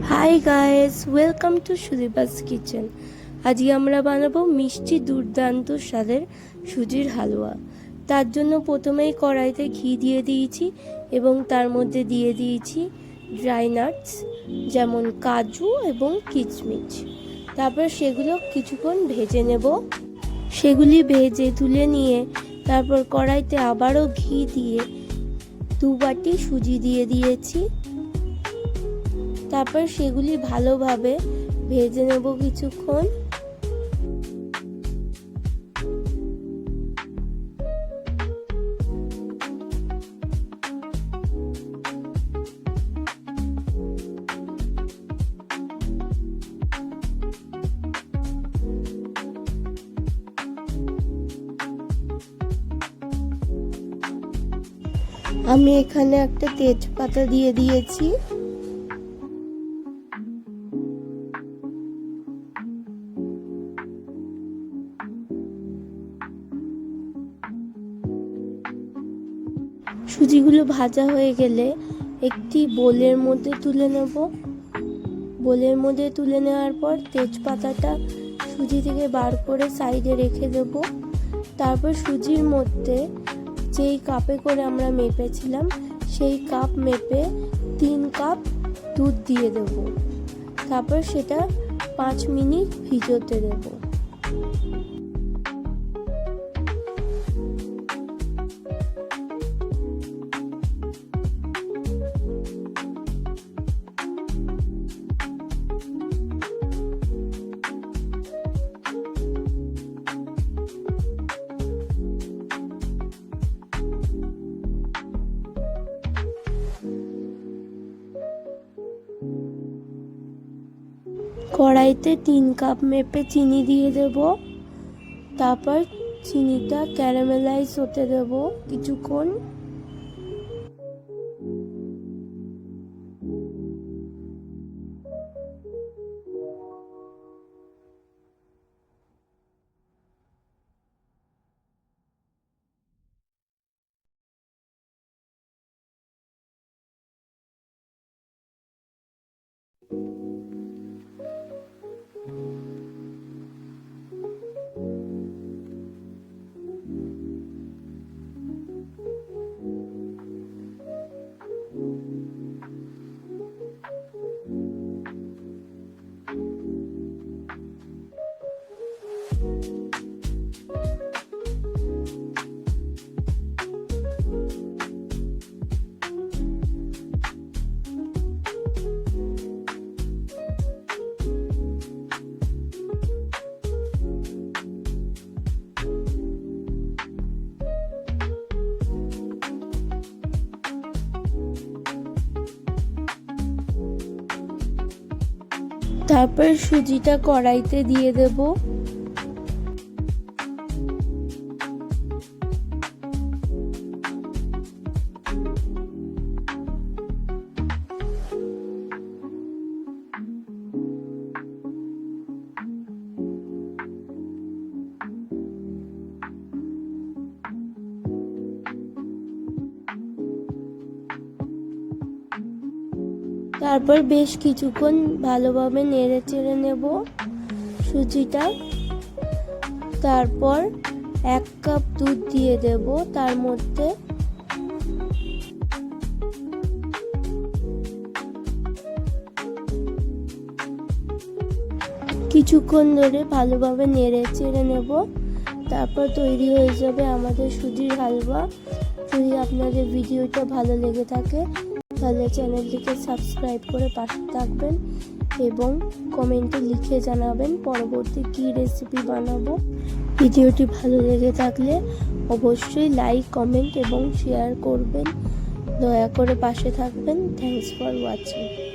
Hi guys welcome to Sudipa's kitchen আজকে আমরা বানাবো মিষ্টি দুর্দান্ত স্বাদের সুজির হালুয়া। তার জন্য প্রথমেই কড়াইতে ঘি দিয়ে দিয়েছি এবং তার মধ্যে দিয়ে দিয়েছি ড্রাই নাটস যেমন কাজু এবং কিচমিচ। তারপর সেগুলো কিছুক্ষণ ভেজে নেব। সেগুলি ভেজে তুলে নিয়ে তারপর কড়াইতে আবারও ঘি দিয়ে দু বাটি সুজি দিয়ে দিয়েছি। তারপর সেগুলি ভালোভাবে ভেজে নেব কিছুক্ষণ। আমি এখানে একটা তেজপাতা দিয়ে দিয়েছি। সুজিগুলো ভাজা হয়ে গেলে একটি বোলের মধ্যে তুলে নেব। বোলের মধ্যে তুলে নেওয়ার পর তেজপাতাটা সুজি থেকে বার করে সাইডে রেখে দেব। তারপর সুজির মধ্যে যেই কাপে করে আমরা মেপেছিলাম, সেই কাপ মেপে তিন কাপ দুধ দিয়ে দেব। তারপর সেটা পাঁচ মিনিট ভিজোতে দেবো। কড়াইতে তিন কাপ মেপে চিনি দিয়ে দেব। তারপর চিনিটা ক্যারামেলাইজ হতে দেব কিছুক্ষণ। তারপর সুজিটা কড়াইতে দিয়ে দেব। তারপর বেশ কিছুক্ষণ ভালোভাবে নেড়ে চেড়ে নেব সুজিটা। তারপর এক কাপ দুধ দিয়ে দেব তার মধ্যে। কিছুক্ষণ ধরে ভালোভাবে নেড়ে চেড়ে নেব। তারপর তৈরি হয়ে যাবে আমাদের সুজির হালুয়া। যদি আপনাদের ভিডিওটা ভালো লেগে থাকে তাহলে চ্যানেলটিকে সাবস্ক্রাইব করে পাশে থাকবেন এবং কমেন্টে লিখে জানাবেন পরবর্তী কী রেসিপি বানাবো। ভিডিওটি ভালো লেগে থাকলে অবশ্যই লাইক, কমেন্ট এবং শেয়ার করবেন। দয়া করে পাশে থাকবেন। Thanks for watching.